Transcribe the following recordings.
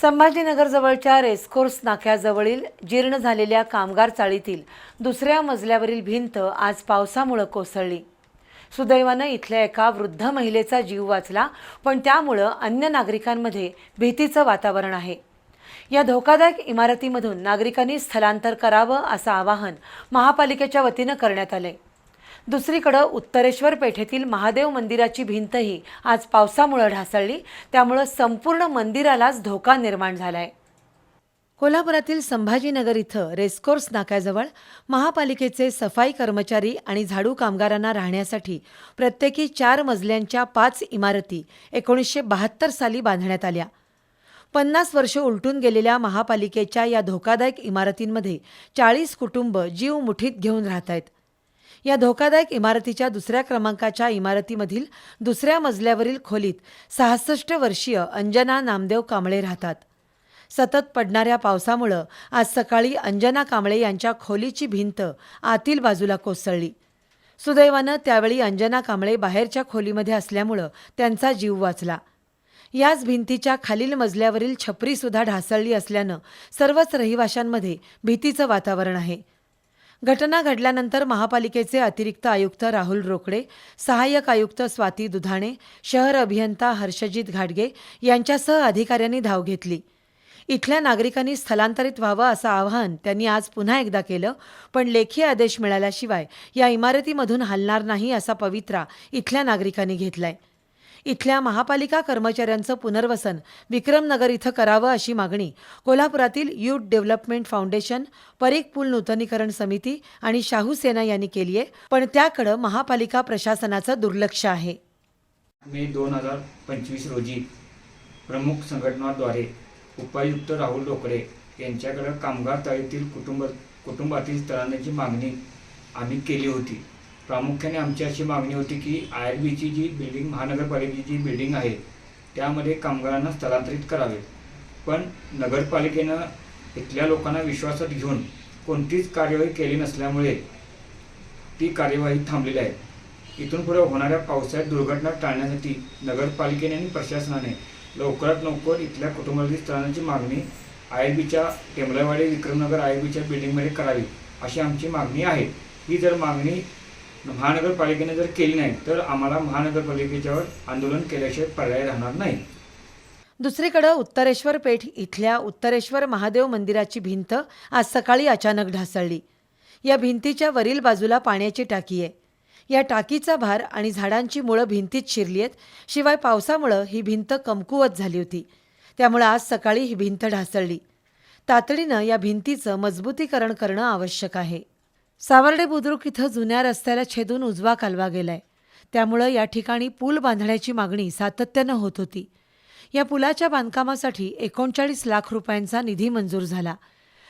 संभाजीनगरजवळच्या racecourse नाक्याजवळील जीर्ण झालेल्या कामगार चाळीतील दुसऱ्या मजल्यावरील भिंत आज पावसामुळं कोसळली. सुदैवानं इथल्या एका वृद्ध महिलेचा जीव वाचला पण त्यामुळं अन्य नागरिकांमध्ये भीतीचं वातावरण आहे. या धोकादायक इमारतीमधून नागरिकांनी स्थलांतर करावं असं आवाहन महापालिकेच्या वतीनं करण्यात आलंय. दुसरीकडं उत्तरेश्वर पेठेतील महादेव मंदिराची भिंतही आज पावसामुळं ढासळली. त्यामुळं संपूर्ण मंदिरालाच धोका निर्माण झालाय. कोल्हापुरातील संभाजीनगर इथं रेसकोर्स नाक्याजवळ महापालिकेचे सफाई कर्मचारी आणि झाडू कामगारांना राहण्यासाठी प्रत्येकी चार मजल्यांच्या पाच इमारती एकोणीसशे बहात्तर साली बांधण्यात आल्या. पन्नास वर्ष उलटून गेलेल्या महापालिकेच्या या धोकादायक इमारतींमध्ये चाळीस कुटुंब जीव मुठीत घेऊन राहत आहेत या धोकादायक इमारतीच्या दुसऱ्या क्रमांकाच्या इमारतीमधील दुसऱ्या मजल्यावरील खोलीत सहासष्ट वर्षीय अंजना नामदेव कांबळे राहतात. सतत पडणाऱ्या पावसामुळं आज सकाळी अंजना कांबळे यांच्या खोलीची भिंत आतील बाजूला कोसळली. सुदैवानं त्यावेळी अंजना कांबळे बाहेरच्या खोलीमध्ये असल्यामुळं त्यांचा जीव वाचला. याच भिंतीच्या खालील मजल्यावरील छपरीसुद्धा ढासळली असल्यानं सर्वच रहिवाशांमध्ये भीतीचं वातावरण आहे. घटना घडल्यानंतर महापालिकेचे अतिरिक्त आयुक्त राहुल रोकडे सहाय्यक आयुक्त स्वाती दुधाणे शहर अभियंता हर्षजित घाटगे यांच्यासह अधिकाऱ्यांनी धाव घेतली. इथल्या नागरिकांनी स्थलांतरित व्हावं असं आवाहन त्यांनी आज पुन्हा एकदा केलं पण लेखी आदेश मिळाल्याशिवाय या इमारतीमधून हलणार नाही असा पवित्रा इथल्या नागरिकांनी घेतलाय. इथल्या महापालिका कर्मचाऱ्यांचं पुनर्वसन विक्रमनगर इथं करावं अशी मागणी. कोल्हापुरातील युथ डेव्हलपमेंट फाउंडेशन परीख पूल नूतनीकरण समिती आणि शाहू सेना यांनी केली आहे पण त्याकडं महापालिका प्रशासनाचं दुर्लक्ष आहे. मे दोन हजार पंचवीस रोजी प्रमुख संघटनाद्वारे उपायुक्त राहुल डोकरे यांच्याकडे कामगार तळीतील कुटुंब कुटुंबातील स्थलांतराची मागणी आम्ही केली होती. प्रामुख्याने आमची अशी मागणी होती की आय आर बीची जी बिल्डिंग महानगरपालिकेची जी बिल्डिंग आहे त्यामध्ये कामगारांना स्थलांतरित करावे. पण नगरपालिकेनं इथल्या लोकांना विश्वासात घेऊन कोणतीच कार्यवाही केली नसल्यामुळे ती कार्यवाही थांबलेली आहे. इथून पुढे होणाऱ्या पावसाळ्यात दुर्घटना टाळण्यासाठी नगरपालिकेने आणि प्रशासनाने लवकरात लवकर इथल्या कुटुंबातील स्थळांची मागणी आय बीच्या टेंबलावाडी विक्रमनगर आय बीच्या बिल्डिंगमध्ये करावी अशी आमची मागणी आहे. ही जर मागणी महानगरपालिकेने जर केली नाही तर आम्हाला महानगरपालिकेच्यावर आंदोलन केल्याशिवाय पर्याय राहणार नाही. दुसरीकडं उत्तरेश्वर पेठ इथल्या उत्तरेश्वर महादेव मंदिराची भिंत आज सकाळी अचानक ढासळली. या भिंतीच्या वरील बाजूला पाण्याची टाकी आहे. या टाकीचा भार आणि झाडांची मुळं भिंतीत शिरली आहेत शिवाय पावसामुळं ही भिंत कमकुवत झाली होती. त्यामुळं आज सकाळी ही भिंत ढासळली. तातडीनं या भिंतीचं मजबूतीकरण करणं आवश्यक आहे. सावर्डे बुद्रुक इथं जुन्या रस्त्याला छेदून उजवा कालवा गेलाय. त्यामुळं या ठिकाणी पूल बांधण्याची मागणी सातत्यानं होत होती. या पुलाच्या बांधकामासाठी एकोणचाळीस लाख रुपयांचा निधी मंजूर झाला.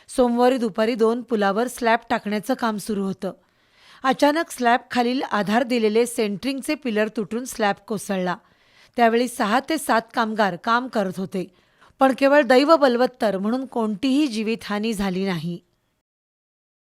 सोमवारी दुपारी दोन पुलावर स्लॅब टाकण्याचं काम सुरू होतं. अचानक स्लॅब खालील आधार दिलेले सेंट्रिंगचे पिलर तुटून स्लॅब कोसळला. त्यावेळी सहा ते सात कामगार काम करत होते. पण केवळ दैव बलवत्तर म्हणून कोणतीही जीवितहानी झाली नाही.